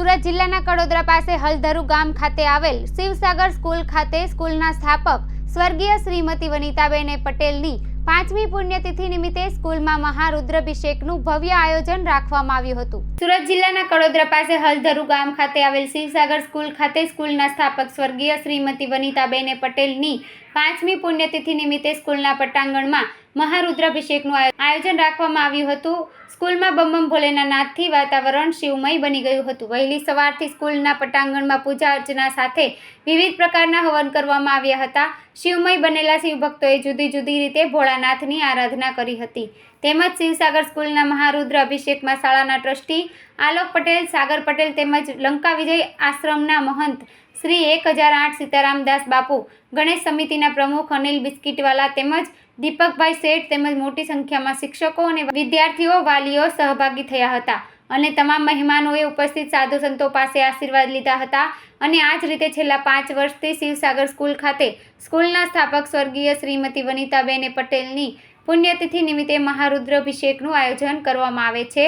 સુરત જિલ્લાના કડોદરા પાસે હલધરુ ગામ ખાતે આવેલ શિવસાગર સ્કૂલ ખાતે સ્કૂલના સ્થાપક સ્વર્ગીય શ્રીમતી વનિતાબેન પટેલની પાંચમી પુણ્યતિથિ નિમિત્તે સ્કૂલમાં મહારુદ્રાભિષેકનું ભવ્ય આયોજન રાખવામાં આવ્યું હતું. સુરત જિલ્લાના કડોદરા પાસે હલધરુ ગામ ખાતે આવેલ શિવસાગર સ્કૂલ ખાતે સ્કૂલના સ્થાપક સ્વર્ગીય શ્રીમતી વનિતાબેને પટેલની પાંચમી પુણ્યતિથિ નિમિત્તે સ્કૂલના પટાંગણમાં મહારુદ્રાભિષેકનું આયોજન રાખવામાં આવ્યું હતું. સ્કૂલમાં બમ્બમ ભોલેના નાદથી વાતાવરણ શિવમય બની ગયું હતું. વહેલી સવારથી સ્કૂલના પટાંગણમાં પૂજા અર્ચના સાથે વિવિધ પ્રકારના હવન કરવામાં આવ્યા હતા. શિવમય બનેલા શિવભક્તોએ જુદી જુદી રીતે ભોળાનાથની આરાધના કરી હતી. તેમજ શિવસાગર સ્કૂલના મહારુદ્ર અભિષેકમાં શાળાના ટ્રસ્ટી આલોક પટેલ, સાગર પટેલ તેમજ લંકા વિજય આશ્રમના મહંત શ્રી એક હજાર આઠ સીતારામદાસ બાપુ, ગણેશ સમિતિના પ્રમુખ અનિલ બિસ્કીટવાલા તેમજ દીપકભાઈ શેઠ તેમજ મોટી સંખ્યામાં શિક્ષકો અને વિદ્યાર્થીઓ, વાલીઓ સહભાગી થયા હતા અને તમામ મહેમાનોએ ઉપસ્થિત સાધુ સંતો પાસે આશીર્વાદ લીધા હતા અને આ જ રીતે છેલ્લા પાંચ વર્ષથી શિવસાગર સ્કૂલ ખાતે સ્કૂલના સ્થાપક સ્વર્ગીય શ્રીમતી વનિતાબેને પટેલની પુણ્યતિથિ નિમિત્તે મહારુદ્રાભિષેકનું આયોજન કરવામાં આવે છે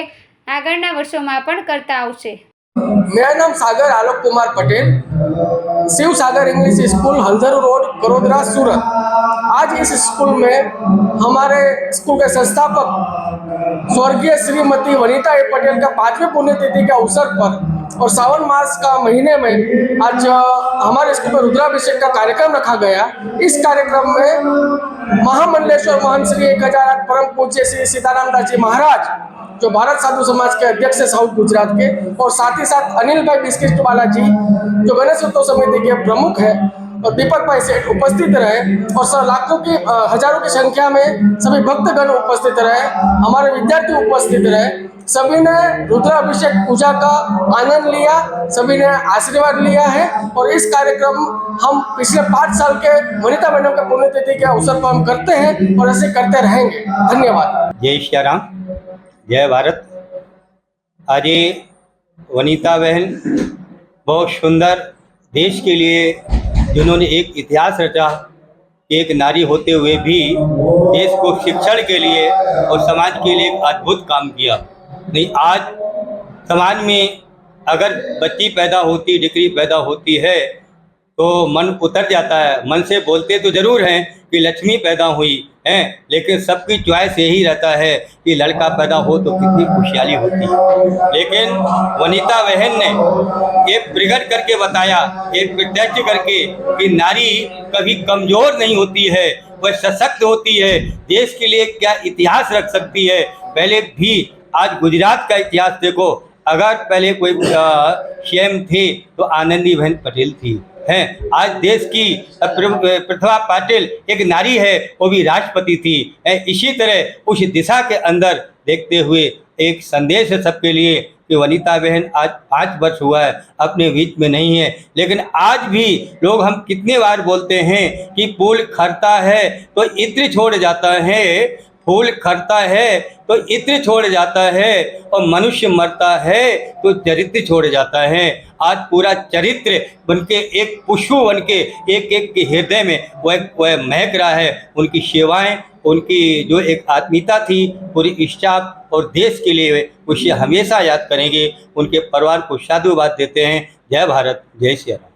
આગળના વર્ષોમાં પણ કરતા આવશે मेरा नाम Sagar Alok Kumar Patel Shiv Sagar English school Haldar road Karodara Surat आज इस स्कूल में हमारे स्कूल के संस्थापक स्वर्गीय श्रीमती वनीता ए पटेल का पांचवें पुण्यतिथि के अवसर पर और सावन मास का महीने में आज हमारे स्कूल में रुद्राभिषेक का कार्यक्रम रखा गया। इस कार्यक्रम में महामंडलेश्वर महंत श्री एक हज़ार आठ परम पूज्य श्री सीताराम दास जी महाराज, जो भारत साधु समाज के अध्यक्ष है साउथ गुजरात के, और साथ ही साथ अनिल भाई बिस्किट वाला जी जो गणेश उत्सव समिति के प्रमुख है दीपक भाई सेठ उपस्थित रहे और सर, लाखों की हज़ारों की संख्या में सभी भक्तगण उपस्थित रहे, हमारे विद्यार्थी उपस्थित रहे। सभी ने रुद्राभिषेक पूजा का आनंद लिया, सभी ने आशीर्वाद लिया है और इस कार्यक्रम हम पिछले पाँच साल के मनिता बहनों के पुण्यतिथि के अवसर पर हम करते हैं और ऐसे करते रहेंगे। धन्यवाद। जय श्या राम, जय भारत। आज वनिता बहन, बहुत सुंदर देश के लिए जिन्होंने एक इतिहास रचा, एक नारी होते हुए भी देश को शिक्षण के लिए और समाज के लिए एक अद्भुत काम किया। नहीं, आज समाज में अगर बच्ची पैदा होती, डिग्री पैदा होती है तो मन उतर जाता है। मन से बोलते तो ज़रूर हैं कि लक्ष्मी पैदा हुई है, लेकिन सबकी च्वाइस यही रहता है कि लड़का पैदा हो तो कितनी खुशहाली होती है। लेकिन वनीता बहन ने ये प्रगट करके बताया ये प्रत्यक्ष करके कि नारी कभी कमज़ोर नहीं होती है, वह सशक्त होती है। देश के लिए क्या इतिहास रख सकती है? पहले भी आज गुजरात का इतिहास देखो। अगर पहले कोई सीएम थे तो आनंदी बहन पटेल थी। हैं। आज देश की प्र- प्रतिभा पाटिल एक नारी है, वो भी राष्ट्रपति थी। इसी तरह उस दिशा के अंदर देखते हुए एक संदेश है सबके लिए कि वनीता बहन आज पाँच वर्ष हुआ है, अपने बीच में नहीं है। लेकिन आज भी लोग हम कितने बार बोलते हैं कि पुल खरता है तो इत्र छोड़ जाता है, फूल खरता है तो इत्र छोड़ जाता है और मनुष्य मरता है तो चरित्र छोड़ जाता है। आज पूरा चरित्र बनके एक पुष्प बन के एक एक के हृदय में वह वह महक रहा है। उनकी सेवाएँ, उनकी जो एक आत्मीयता थी, पूरी स्टाफ और देश के लिए उसे हमेशा याद करेंगे। उनके परिवार को साधुवाद देते हैं। जय भारत, जय श्री